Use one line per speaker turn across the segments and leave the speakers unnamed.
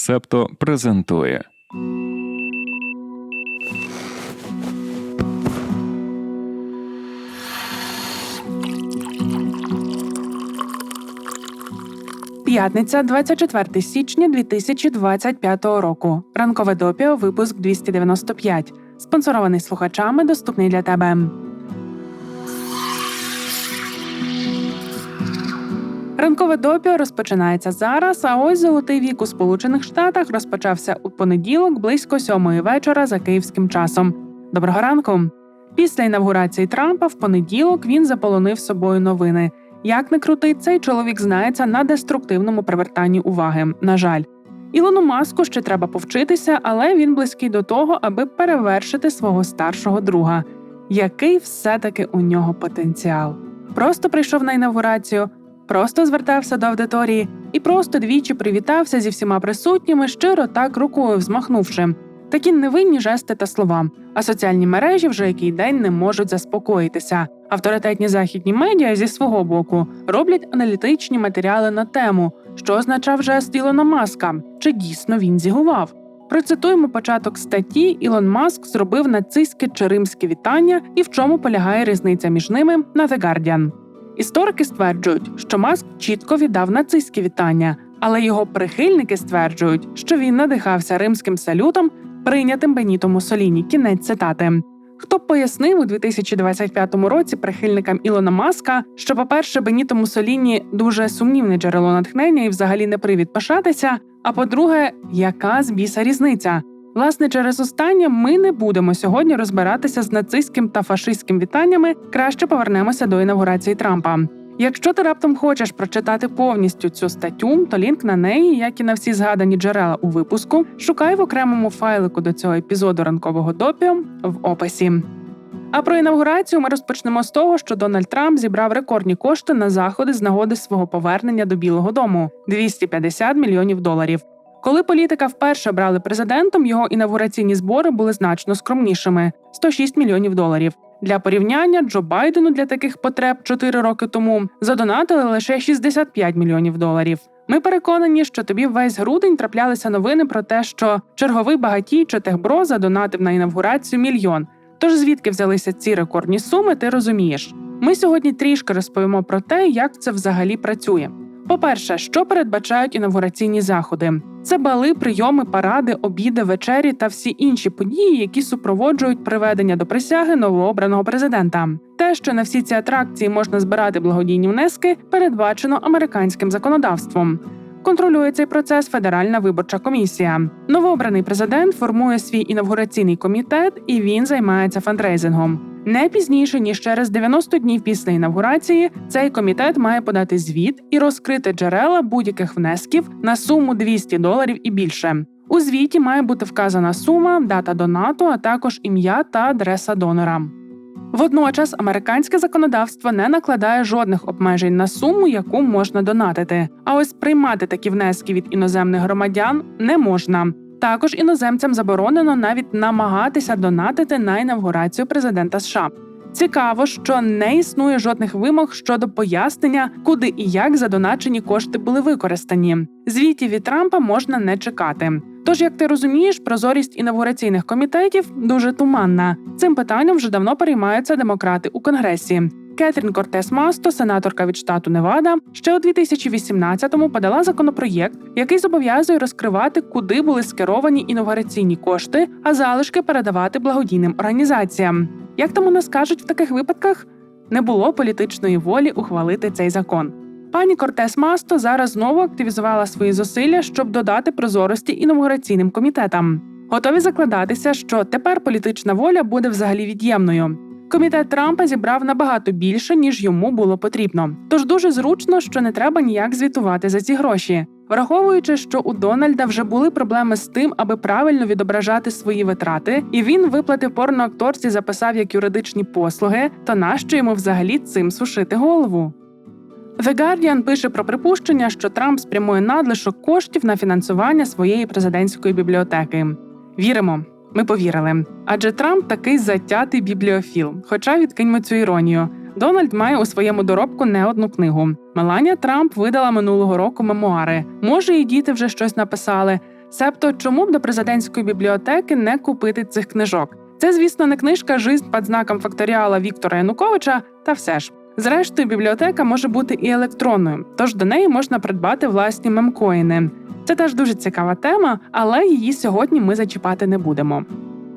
Септо презентує.
П'ятниця, 24 січня 2025 року. Ранкове допіо, випуск 295. Спонсорований слухачами, доступний для тебе. Ранкове допіо розпочинається зараз. А ось золотий вік у Сполучених Штатах розпочався у понеділок близько сьомої вечора за київським часом. Доброго ранку. Після інавгурації Трампа в понеділок він заполонив собою новини. Як не крутий, цей чоловік знається на деструктивному привертанні уваги. На жаль, Ілону маску ще треба повчитися, але він близький до того, аби перевершити свого старшого друга. Який все-таки у нього потенціал? Просто прийшов на інавгурацію, просто звертався до аудиторії і просто двічі привітався зі всіма присутніми, щиро так рукою взмахнувши. Такі невинні жести та слова. А соціальні мережі вже який день не можуть заспокоїтися. Авторитетні західні медіа зі свого боку роблять аналітичні матеріали на тему, що означав жест Ілона Маска, чи дійсно він зігував. Процитуємо початок статті Ілон Маск зробив нацистське чи римське вітання і в чому полягає різниця між ними на The Guardian. Історики стверджують, що Маск чітко віддав нацистське вітання, але його прихильники стверджують, що він надихався римським салютом, прийнятим Бенітом Муссоліні. Кінець цитати. Хто б пояснив у 2025 році прихильникам Ілона Маска, що, по-перше, Беніто Муссоліні дуже сумнівне джерело натхнення і взагалі не привід пишатися. А по-друге, яка з біса різниця? Власне, через останнє ми не будемо сьогодні розбиратися з нацистським та фашистським вітаннями. Краще повернемося до інаугурації Трампа. Якщо ти раптом хочеш прочитати повністю цю статтю, то лінк на неї, як і на всі згадані джерела у випуску, шукай в окремому файлику до цього епізоду ранкового допіо в описі. А про інавгурацію ми розпочнемо з того, що Дональд Трамп зібрав рекордні кошти на заходи з нагоди свого повернення до Білого Дому 250 мільйонів доларів. Коли політика вперше брали президентом, його інавгураційні збори були значно скромнішими 106 мільйонів доларів. Для порівняння Джо Байдену для таких потреб 4 роки тому задонатили лише 65 мільйонів доларів. Ми переконані, що тобі весь грудень траплялися новини про те, що черговий багатій чи техбро задонатив на інавгурацію мільйон. Тож звідки взялися ці рекордні суми, ти розумієш? Ми сьогодні трішки розповімо про те, як це взагалі працює. По-перше, що передбачають інавгураційні заходи? Це бали, прийоми, паради, обіди, вечері та всі інші події, які супроводжують приведення до присяги новообраного президента. Те, що на всі ці атракції можна збирати благодійні внески, передбачено американським законодавством. Контролює цей процес Федеральна виборча комісія. Новообраний президент формує свій інавгураційний комітет, і він займається фандрейзингом. Не пізніше ніж через 90 днів після інавгурації цей комітет має подати звіт і розкрити джерела будь-яких внесків на суму 200 доларів і більше. У звіті має бути вказана сума, дата донату, а також ім'я та адреса донора. Водночас американське законодавство не накладає жодних обмежень на суму, яку можна донатити. А ось приймати такі внески від іноземних громадян не можна. Також іноземцям заборонено навіть намагатися донатити на інавгурацію президента США. Цікаво, що не існує жодних вимог щодо пояснення, куди і як задоначені кошти були використані. Звітів від Трампа можна не чекати. Тож, як ти розумієш, прозорість інавгураційних комітетів дуже туманна. Цим питанням вже давно переймаються демократи у конгресі. Кетрін Кортес Масто, сенаторка від штату Невада, ще у 2018-му подала законопроєкт, який зобов'язує розкривати, куди були скеровані інавгураційні кошти, а залишки передавати благодійним організаціям. Як тому не скажуть в таких випадках, не було політичної волі ухвалити цей закон. Пані Кортес Масто зараз знову активізувала свої зусилля, щоб додати прозорості інавгураційним комітетам. Готові закладатися, що тепер політична воля буде взагалі від'ємною. Комітет Трампа зібрав набагато більше, ніж йому було потрібно. Тож дуже зручно, що не треба ніяк звітувати за ці гроші. Враховуючи, що у Дональда вже були проблеми з тим, аби правильно відображати свої витрати, і він виплати порноакторці записав як юридичні послуги, то нащо йому взагалі цим сушити голову? The Guardian пише про припущення, що Трамп спрямує надлишок коштів на фінансування своєї президентської бібліотеки. Віримо. Ми повірили. Адже Трамп такий затятий бібліофіл. Хоча відкиньмо цю іронію. Дональд має у своєму доробку не одну книгу. Меланія Трамп видала минулого року мемуари. Може, і діти вже щось написали. Себто, чому б до президентської бібліотеки не купити цих книжок? Це, звісно, не книжка Жизнь під знаком факторіала Віктора Януковича, та все ж. Зрештою, бібліотека може бути і електронною, тож до неї можна придбати власні мемкоїни. Це теж дуже цікава тема, але її сьогодні ми зачіпати не будемо.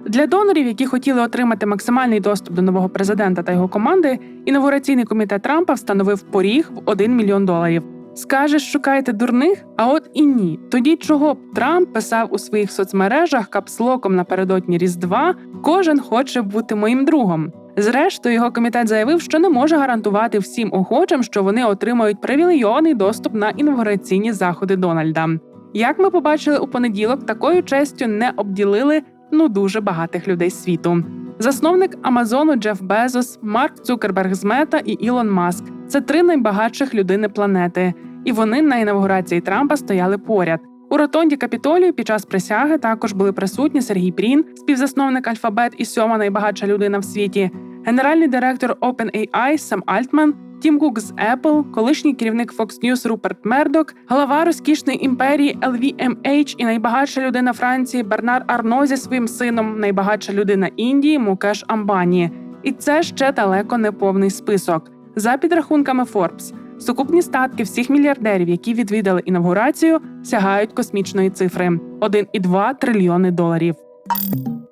Для донорів, які хотіли отримати максимальний доступ до нового президента та його команди, інавгураційний комітет Трампа встановив поріг в 1 мільйон доларів. Скажеш, шукаєте дурних? А от і ні. Тоді чого б Трамп писав у своїх соцмережах капслоком напередодні Різдва Кожен хоче бути моїм другом. Зрештою, його комітет заявив, що не може гарантувати всім охочим, що вони отримають привілейований доступ на інавгураційні заходи Дональда. Як ми побачили у понеділок, такою честю не обділили ну дуже багатих людей світу. Засновник Амазону Джеф Безос, Марк Цукерберг з Мета і Ілон Маск це три найбагатших людини планети, і вони на інавгурації Трампа стояли поряд. У ротонді капітолію під час присяги також були присутні Сергій Прін, співзасновник Альфабет і сьома найбагатша людина в світі, генеральний директор OpenAI Сем Альтман, Тім Кук з Apple, колишній керівник Fox News Руперт Мердок, голова розкішної імперії LVMH і найбагатша людина Франції Бернар Арно зі своїм сином, найбагатша людина Індії Мукеш Амбані. І це ще далеко не повний список. За підрахунками Forbes, Сукупні статки всіх мільярдерів, які відвідали інавгурацію, сягають космічної цифри 1,2 трильйони доларів.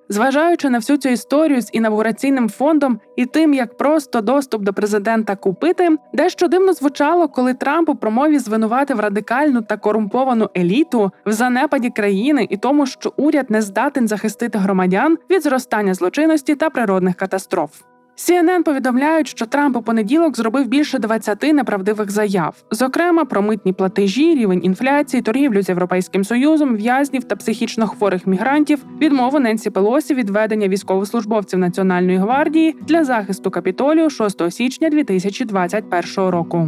Зважаючи на всю цю історію з інавгураційним фондом і тим, як просто доступ до президента купити, дещо дивно звучало, коли Трамп у промові звинуватив радикальну та корумповану еліту в занепаді країни і тому, що уряд не здатен захистити громадян від зростання злочинності та природних катастроф. CNN повідомляють, що Трамп у понеділок зробив більше 20 неправдивих заяв, зокрема про митні платежі, рівень інфляції, торгівлю з європейським союзом, в'язнів та психічно хворих мігрантів, відмову Ненсі Пелосі від ведення військовослужбовців Національної гвардії для захисту капітолію 6 січня 2021 року.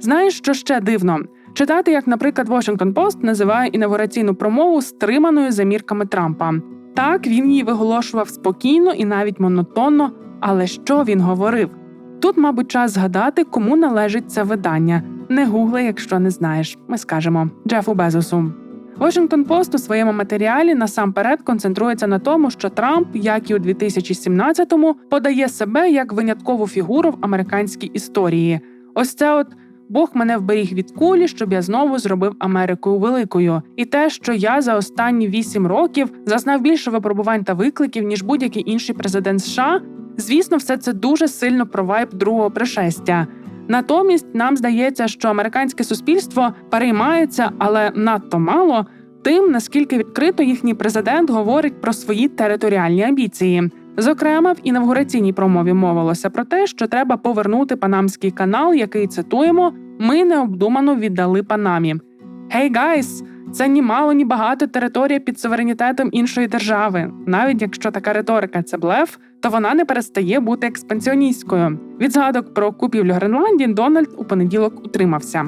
Знаєш, що ще дивно? Читати, як, наприклад, Washington Post називає інавгураційну промову стриманою замірками Трампа. Так він її виголошував спокійно і навіть монотонно. Але що він говорив? Тут, мабуть, час згадати, кому належить це видання. Не гугли, якщо не знаєш. Ми скажемо Джефу Безосу. Washington Post у своєму матеріалі насамперед концентрується на тому, що Трамп, як і у 2017-му, подає себе як виняткову фігуру в американській історії. Ось це от Бог мене вберіг від кулі, щоб я знову зробив Америкою великою. І те, що я за останні вісім років зазнав більше випробувань та викликів ніж будь-який інший президент США, Звісно, все це дуже сильно про вайб другого пришестя. Натомість нам здається, що американське суспільство переймається, але надто мало тим, наскільки відкрито їхній президент говорить про свої територіальні амбіції. Зокрема, в інавгураційній промові мовилося про те, що треба повернути панамський канал, який цитуємо, ми необдумано віддали Панамі. Гей, hey, гайс! Це ні мало, ні багато територія під суверенітетом іншої держави. Навіть якщо така риторика це блеф, то вона не перестає бути експансіоністською. Від згадок про купівлю Гренландії Дональд у понеділок утримався.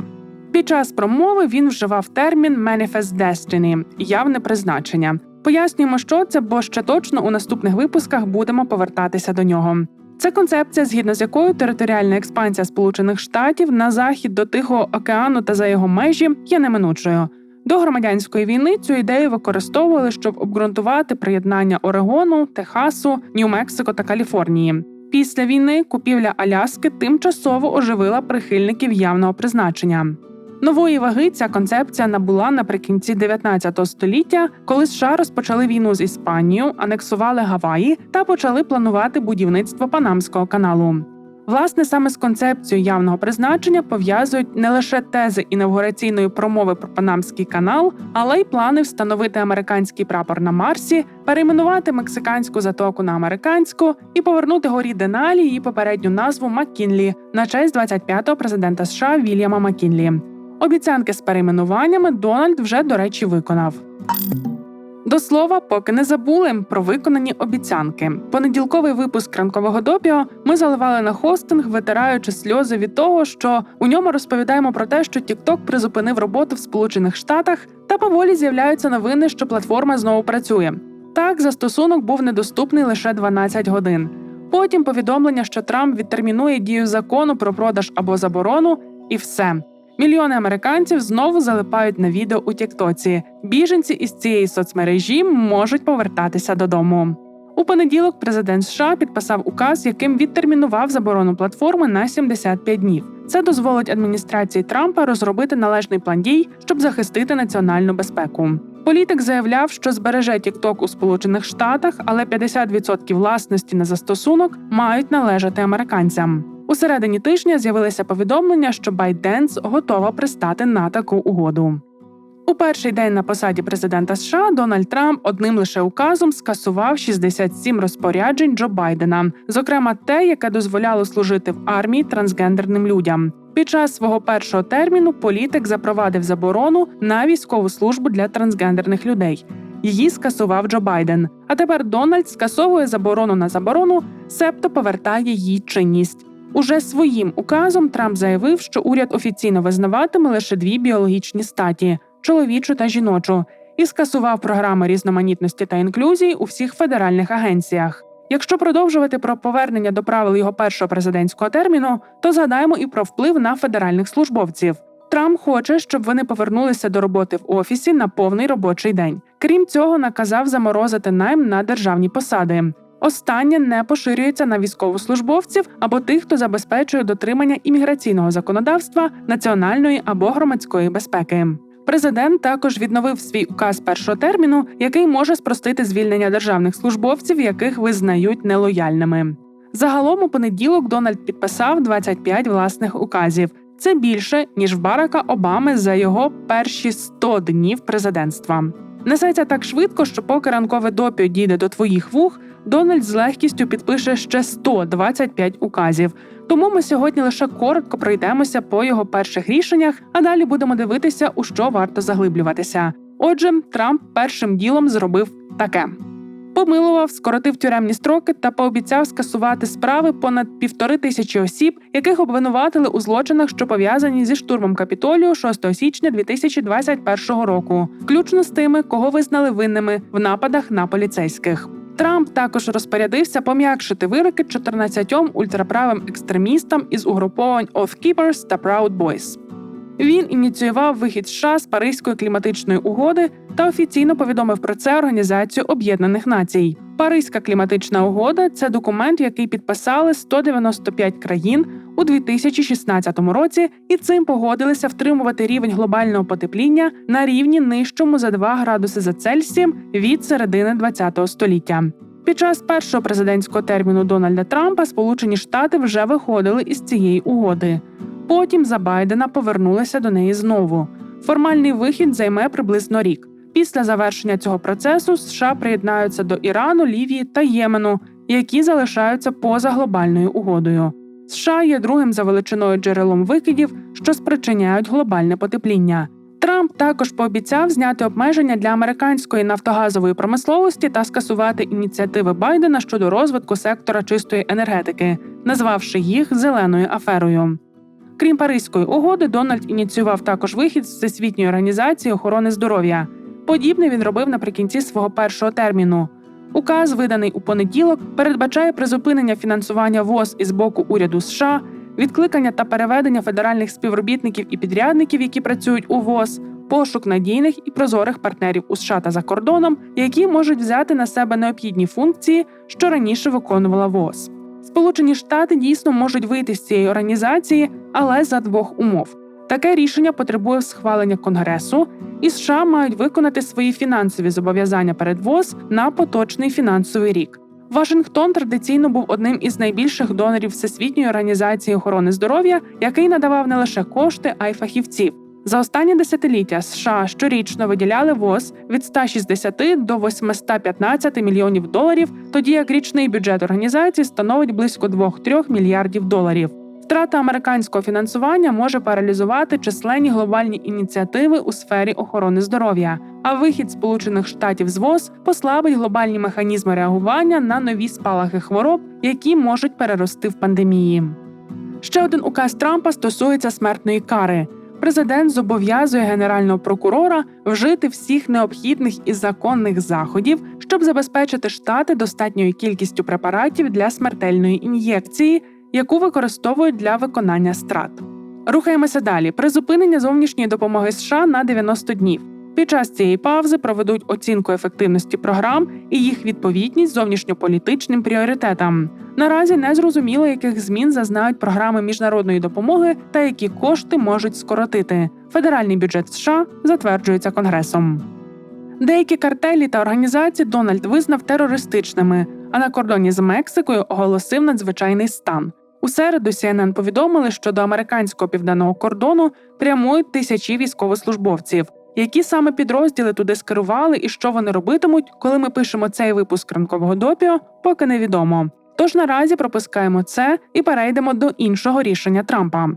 Під час промови він вживав термін «manifest destiny» – явне призначення. Пояснюємо, що це, бо ще точно у наступних випусках будемо повертатися до нього. Це концепція, згідно з якою територіальна експансія Сполучених Штатів на захід до Тихого океану та за його межі є неминучою. До громадянської війни цю ідею використовували, щоб обґрунтувати приєднання Орегону, Техасу, Нью-Мексико та Каліфорнії. Після війни купівля Аляски тимчасово оживила прихильників явного призначення. Нової ваги ця концепція набула наприкінці 19 століття, коли США розпочали війну з Іспанією, анексували Гаваї та почали планувати будівництво Панамського каналу. Власне, саме з концепцією явного призначення пов'язують не лише тези інавгураційної промови про Панамський канал, але й плани встановити американський прапор на Марсі, перейменувати мексиканську затоку на американську і повернути горі Деналі її попередню назву Маккінлі на честь 25-го президента США Вільяма Маккінлі. Обіцянки з перейменуваннями Дональд вже до речі виконав. До слова, поки не забули про виконані обіцянки. Понеділковий випуск ранкового допіо ми заливали на хостинг, витираючи сльози від того, що у ньому розповідаємо про те, що TikTok призупинив роботу в Сполучених Штатах, та поволі з'являються новини, що платформа знову працює. Так, застосунок був недоступний лише 12 годин. Потім повідомлення, що Трамп відтермінує дію закону про продаж або заборону, і все. Мільйони американців знову залипають на відео у Тіктоці. Біженці із цієї соцмережі можуть повертатися додому. У понеділок президент США підписав указ, яким відтермінував заборону платформи на 75 днів. Це дозволить адміністрації Трампа розробити належний план дій, щоб захистити національну безпеку. Політик заявляв, що збереже TikTok у Сполучених Штатах, але 50% власності на застосунок мають належати американцям. У середині тижня з'явилися повідомлення, що ByteDance готова пристати на таку угоду. У перший день на посаді президента США Дональд Трамп одним лише указом скасував 67 розпоряджень Джо Байдена, зокрема те, яке дозволяло служити в армії трансгендерним людям. Під час свого першого терміну політик запровадив заборону на військову службу для трансгендерних людей. Її скасував Джо Байден. А тепер Дональд скасовує заборону на заборону, себто повертає їй чинність. Уже своїм указом Трамп заявив, що уряд офіційно визнаватиме лише дві біологічні статі чоловічу та жіночу, і скасував програми різноманітності та інклюзії у всіх федеральних агенціях. Якщо продовжувати про повернення до правил його першого президентського терміну, то згадаємо і про вплив на федеральних службовців. Трамп хоче, щоб вони повернулися до роботи в офісі на повний робочий день. Крім цього, наказав заморозити найм на державні посади. Останнє не поширюється на військовослужбовців або тих, хто забезпечує дотримання імміграційного законодавства, національної або громадської безпеки. Президент також відновив свій указ першого терміну, який може спростити звільнення державних службовців, яких визнають нелояльними. Загалом у понеділок Дональд підписав 25 власних указів. Це більше ніж в Барака Обами за його перші 100 днів президентства. Несеться так швидко, що поки ранкове допіо дійде до твоїх вух, Дональд з легкістю підпише ще 125 указів. Тому ми сьогодні лише коротко пройдемося по його перших рішеннях, а далі будемо дивитися, у що варто заглиблюватися. Отже, Трамп першим ділом зробив таке. Помилував, скоротив тюремні строки та пообіцяв скасувати справи понад півтори тисячі осіб, яких обвинуватили у злочинах, що пов'язані зі штурмом капітолію 6 січня 2021 року, включно з тими, кого визнали винними в нападах на поліцейських. Трамп також розпорядився пом'якшити вироки 14 ультраправим екстремістам із угруповань Oath Keepers та Proud Boys. Він ініціював вихід США з Паризької кліматичної угоди та офіційно повідомив про це Організацію Об'єднаних Націй. Паризька кліматична угода це документ, який підписали 195 країн у 2016 році, і цим погодилися втримувати рівень глобального потепління на рівні нижчому за 2 градуси за Цельсієм від середини ХХ століття. Під час першого президентського терміну Дональда Трампа Сполучені Штати вже виходили із цієї угоди. Потім за Байдена повернулися до неї знову. Формальний вихід займе приблизно рік. Після завершення цього процесу США приєднаються до Ірану, Лівії та Ємену, які залишаються поза глобальною угодою. США є другим за величиною джерелом викидів, що спричиняють глобальне потепління. Трамп також пообіцяв зняти обмеження для американської нафтогазової промисловості та скасувати ініціативи Байдена щодо розвитку сектора чистої енергетики, назвавши їх зеленою аферою. Крім Паризької угоди, Дональд ініціював також вихід з Всесвітньої організації охорони здоров'я. Подібне він робив наприкінці свого першого терміну. Указ, виданий у понеділок, передбачає призупинення фінансування ВОЗ із боку уряду США, відкликання та переведення федеральних співробітників і підрядників, які працюють у ВОЗ, пошук надійних і прозорих партнерів у США та за кордоном, які можуть взяти на себе необхідні функції, що раніше виконувала ВОЗ. Сполучені Штати дійсно можуть вийти з цієї організації, але за двох умов. Таке рішення потребує схвалення Конгресу, і США мають виконати свої фінансові зобов'язання перед ВОЗ на поточний фінансовий рік. Вашингтон традиційно був одним із найбільших донорів Всесвітньої організації охорони здоров'я, який надавав не лише кошти, а й фахівців. За останні десятиліття США щорічно виділяли ВОЗ від 160 до 815 мільйонів доларів, тоді як річний бюджет організації становить близько 2-3 мільярдів доларів. Втрата американського фінансування може паралізувати численні глобальні ініціативи у сфері охорони здоров'я, а вихід Сполучених Штатів з ВОЗ послабить глобальні механізми реагування на нові спалахи хвороб, які можуть перерости в пандемії. Ще один указ Трампа стосується смертної кари. Президент зобов'язує генерального прокурора вжити всіх необхідних і законних заходів, щоб забезпечити штати достатньою кількістю препаратів для смертельної ін'єкції, яку використовують для виконання страт. Рухаємося далі. Призупинення зовнішньої допомоги США на 90 днів. Під час цієї паузи проведуть оцінку ефективності програм і їх відповідність зовнішньополітичним пріоритетам. Наразі не зрозуміло, яких змін зазнають програми міжнародної допомоги та які кошти можуть скоротити. Федеральний бюджет США затверджується Конгресом. Деякі картелі та організації Дональд визнав терористичними, а на кордоні з Мексикою оголосив надзвичайний стан. У середу CNN повідомили, що до американського південного кордону прямують тисячі військовослужбовців. Які саме підрозділи туди скерували і що вони робитимуть, коли ми пишемо цей випуск ранкового допіо, поки невідомо. Тож наразі пропускаємо це і перейдемо до іншого рішення Трампа.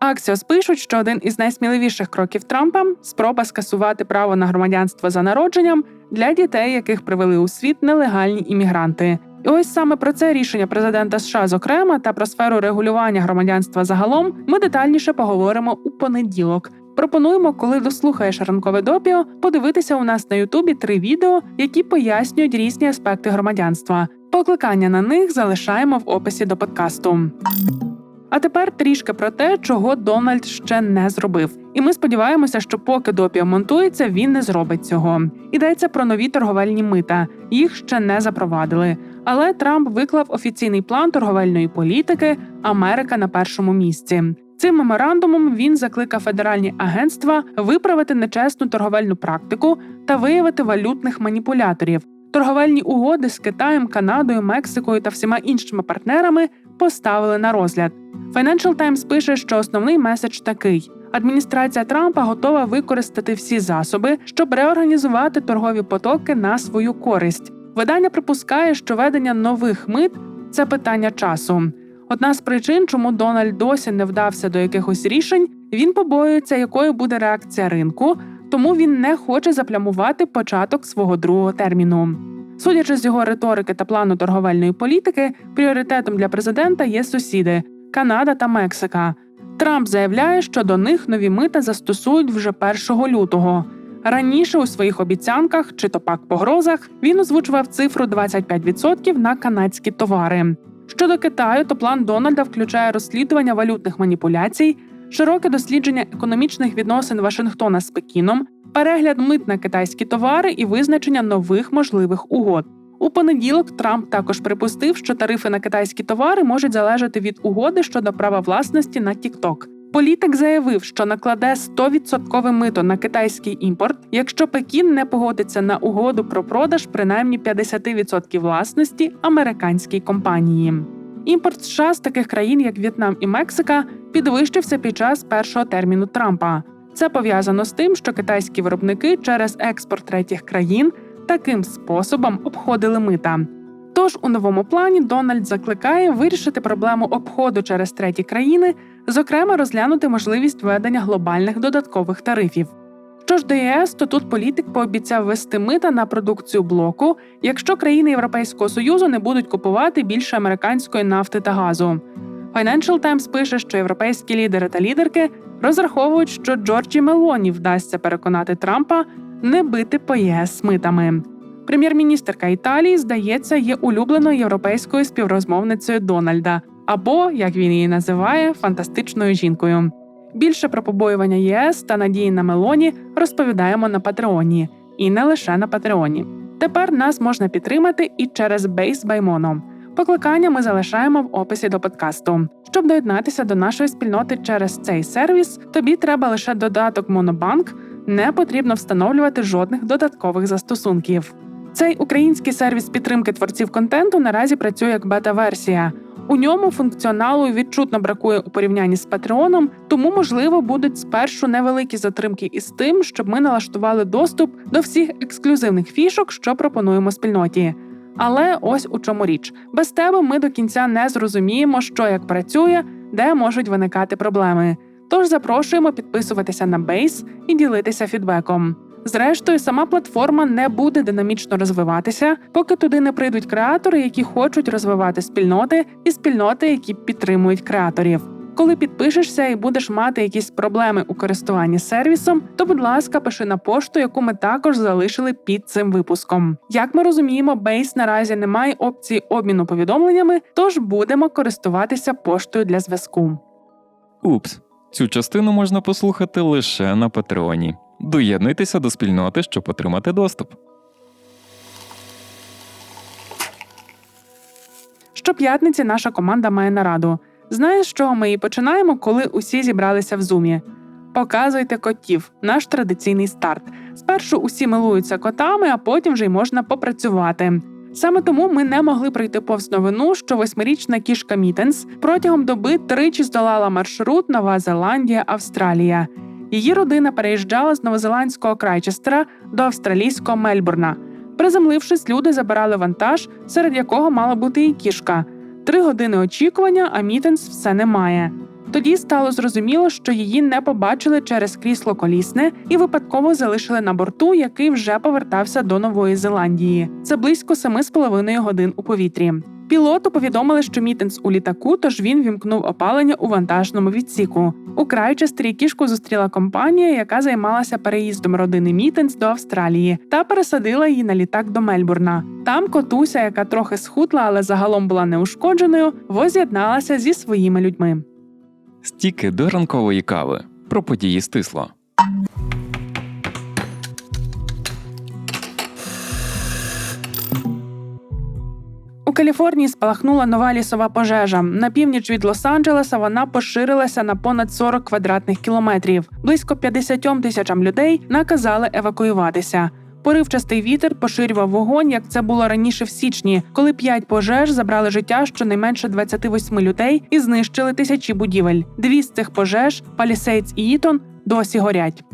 Аксіос пишуть, що один із найсміливіших кроків Трампа спроба скасувати право на громадянство за народженням для дітей, яких привели у світ нелегальні іммігранти. І ось саме про це рішення президента США, зокрема, та про сферу регулювання громадянства загалом ми детальніше поговоримо у понеділок. Пропонуємо, коли дослухаєш ранкове допіо, подивитися у нас на Ютубі три відео, які пояснюють різні аспекти громадянства. Покликання на них залишаємо в описі до подкасту. А тепер трішки про те, чого Дональд ще не зробив. І ми сподіваємося, що поки допіо монтується, він не зробить цього. Йдеться про нові торговельні мита. Їх ще не запровадили. Але Трамп виклав офіційний план торговельної політики Америка на першому місці. Цим меморандумом він закликав федеральні агентства виправити нечесну торговельну практику та виявити валютних маніпуляторів. Торговельні угоди з Китаєм, Канадою, Мексикою та всіма іншими партнерами поставили на розгляд. Financial Times пише, що основний меседж такий: адміністрація Трампа готова використати всі засоби, щоб реорганізувати торгові потоки на свою користь. Видання припускає, що ведення нових мит це питання часу. Одна з причин, чому Дональд досі не вдався до якихось рішень, він побоюється, якою буде реакція ринку, тому він не хоче заплямувати початок свого другого терміну. Судячи з його риторики та плану торговельної політики, пріоритетом для президента є сусіди Канада та Мексика. Трамп заявляє, що до них нові мита застосують вже 1 лютого. Раніше у своїх обіцянках чи то пак погрозах він озвучував цифру 25% на канадські товари. Щодо Китаю, то план Дональда включає розслідування валютних маніпуляцій, широке дослідження економічних відносин Вашингтона з Пекіном, перегляд мит на китайські товари і визначення нових можливих угод. У понеділок Трамп також припустив, що тарифи на китайські товари можуть залежати від угоди щодо права власності на TikTok. Політик заявив, що накладе 100% мито на китайський імпорт, якщо Пекін не погодиться на угоду про продаж принаймні 50% власності американській компанії. Імпорт США з таких країн, як В'єтнам і Мексика, підвищився під час першого терміну Трампа. Це пов'язано з тим, що китайські виробники через експорт третіх країн таким способом обходили мита. Тож у новому плані Дональд закликає вирішити проблему обходу через треті країни, зокрема розглянути можливість введення глобальних додаткових тарифів. Що ж до ЄС, то тут політик пообіцяв ввести мита на продукцію блоку, якщо країни Європейського союзу не будуть купувати більше американської нафти та газу. Financial Times пише, що європейські лідери та лідерки розраховують, що Джорджі Мелоні вдасться переконати Трампа не бити по ЄС митами. Прем'єр-міністерка Італії, здається, є улюбленою європейською співрозмовницею Дональда, або, як він її називає, фантастичною жінкою. Більше про побоювання ЄС та надії на Мелоні розповідаємо на Патреоні, і не лише на Патреоні. Тепер нас можна підтримати і через Base by Mono. Покликання ми залишаємо в описі до подкасту. Щоб доєднатися до нашої спільноти через цей сервіс, тобі треба лише додаток Монобанк, не потрібно встановлювати жодних додаткових застосунків. Цей український сервіс підтримки творців контенту наразі працює як бета-версія. У ньому функціоналу відчутно бракує у порівнянні з Патреоном, тому можливо будуть спершу невеликі затримки із тим, щоб ми налаштували доступ до всіх ексклюзивних фішок, що пропонуємо спільноті. Але ось у чому річ: без тебе ми до кінця не зрозуміємо, що як працює, де можуть виникати проблеми. Тож запрошуємо підписуватися на Бейс і ділитися фідбеком. Зрештою, сама платформа не буде динамічно розвиватися, поки туди не прийдуть креатори, які хочуть розвивати спільноти, і спільноти, які підтримують креаторів. Коли підпишешся і будеш мати якісь проблеми у користуванні сервісом, то, будь ласка, пиши на пошту, яку ми також залишили під цим випуском. Як ми розуміємо, Бейс наразі не має опції обміну повідомленнями, тож будемо користуватися поштою для зв'язку.
Упс. Цю частину можна послухати лише на Патреоні. Доєднуйтеся до спільноти, щоб отримати доступ.
Щоп'ятниці наша команда має нараду. Знаєш, чого ми її починаємо, коли усі зібралися в зумі? Показуйте котів, наш традиційний старт. Спершу усі милуються котами, а потім вже й можна попрацювати. Саме тому ми не могли пройти повз новину, що восьмирічна кішка Мітенс протягом доби тричі здолала маршрут Нова Зеландія, Австралія. Її родина переїжджала з новозеландського Крайчестера до австралійського Мельбурна. Приземлившись, люди забирали вантаж, серед якого мала бути і кішка. Три години очікування, а Мітенс все немає. Тоді стало зрозуміло, що її не побачили через крісло колісне і випадково залишили на борту, який вже повертався до Нової Зеландії. Це близько 7,5 годин у повітрі. Пілоту повідомили, що Мітенс у літаку, тож він вімкнув опалення у вантажному відсіку. У Крайчестері кішку зустріла компанія, яка займалася переїздом родини Мітенс до Австралії, та пересадила її на літак до Мельбурна. Там котуся, яка трохи схудла, але загалом була неушкодженою, воз'єдналася зі своїми людьми.
Стіки до ранкової кави. Про події стисло.
Каліфорнії спалахнула нова лісова пожежа. На північ від Лос-Анджелеса вона поширилася на понад 40 квадратних кілометрів. Близько 50 тисячам людей наказали евакуюватися. Поривчастий вітер поширював вогонь, як це було раніше в січні, коли п'ять пожеж забрали життя щонайменше 28 людей і знищили тисячі будівель. Дві з цих пожеж Палісейдс і Ітон досі горять.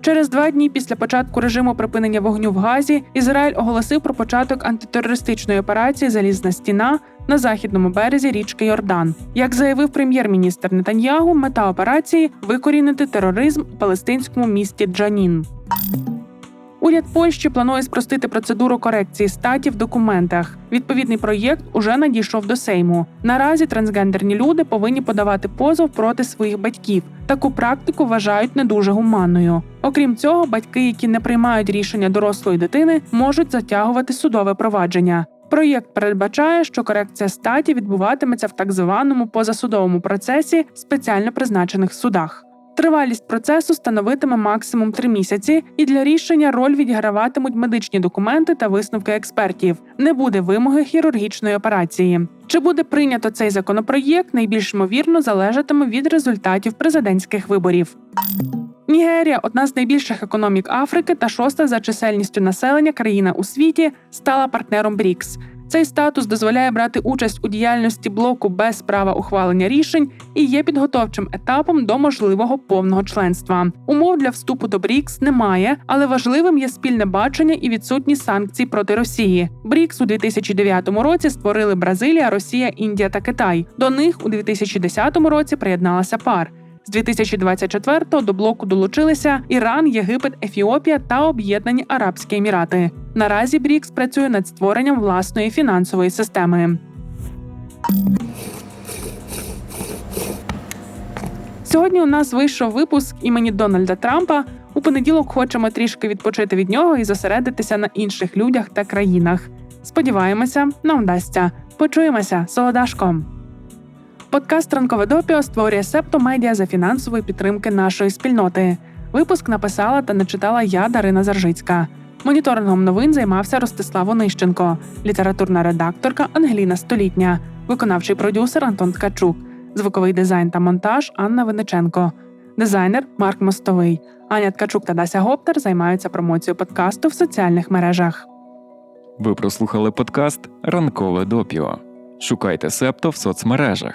Через два дні після початку режиму припинення вогню в Газі Ізраїль оголосив про початок антитерористичної операції Залізна стіна на західному березі річки Йордан. Як заявив прем'єр-міністр Нетаньягу, мета операції викорінити тероризм у палестинському місті Джанін. Уряд Польщі планує спростити процедуру корекції статі в документах. Відповідний проєкт уже надійшов до Сейму. Наразі трансгендерні люди повинні подавати позов проти своїх батьків. Таку практику вважають не дуже гуманною. Окрім цього, батьки, які не приймають рішення дорослої дитини, можуть затягувати судове провадження. Проєкт передбачає, що корекція статі відбуватиметься в так званому позасудовому процесі спеціально призначених судах. Тривалість процесу становитиме максимум три місяці, і для рішення роль відіграватимуть медичні документи та висновки експертів. Не буде вимоги хірургічної операції. Чи буде прийнято цей законопроєкт, найбільш ймовірно залежатиме від результатів президентських виборів. Нігерія, одна з найбільших економік Африки та шоста за чисельністю населення країна у світі, стала партнером БРІКС. Цей статус дозволяє брати участь у діяльності блоку без права ухвалення рішень і є підготовчим етапом до можливого повного членства. Умов для вступу до БРІКС немає, але важливим є спільне бачення і відсутність санкцій проти Росії. БРІКС у 2009 році створили Бразилія, Росія, Індія та Китай. До них у 2010 році приєдналася пар. З 2024-го до блоку долучилися Іран, Єгипет, Ефіопія та Об'єднані Арабські Емірати. Наразі БРІКС працює над створенням власної фінансової системи. Сьогодні у нас вийшов випуск імені Дональда Трампа. У понеділок хочемо трішки відпочити від нього і зосередитися на інших людях та країнах. Сподіваємося, нам вдасться. Почуємося, солодашком. Подкаст Ранкове допіо створює Септо Медіа за фінансової підтримки нашої спільноти. Випуск написала та начитала я, Дарина Заржицька. Моніторингом новин займався Ростислав Онищенко, літературна редакторка Ангеліна Столітня, виконавчий продюсер Антон Ткачук, звуковий дизайн та монтаж Анна Виниченко, дизайнер Марк Мостовий. Аня Ткачук та Дася Гоптер займаються промоцією подкасту в соціальних мережах.
Ви прослухали подкаст Ранкове допіо. Шукайте Септо в соцмережах,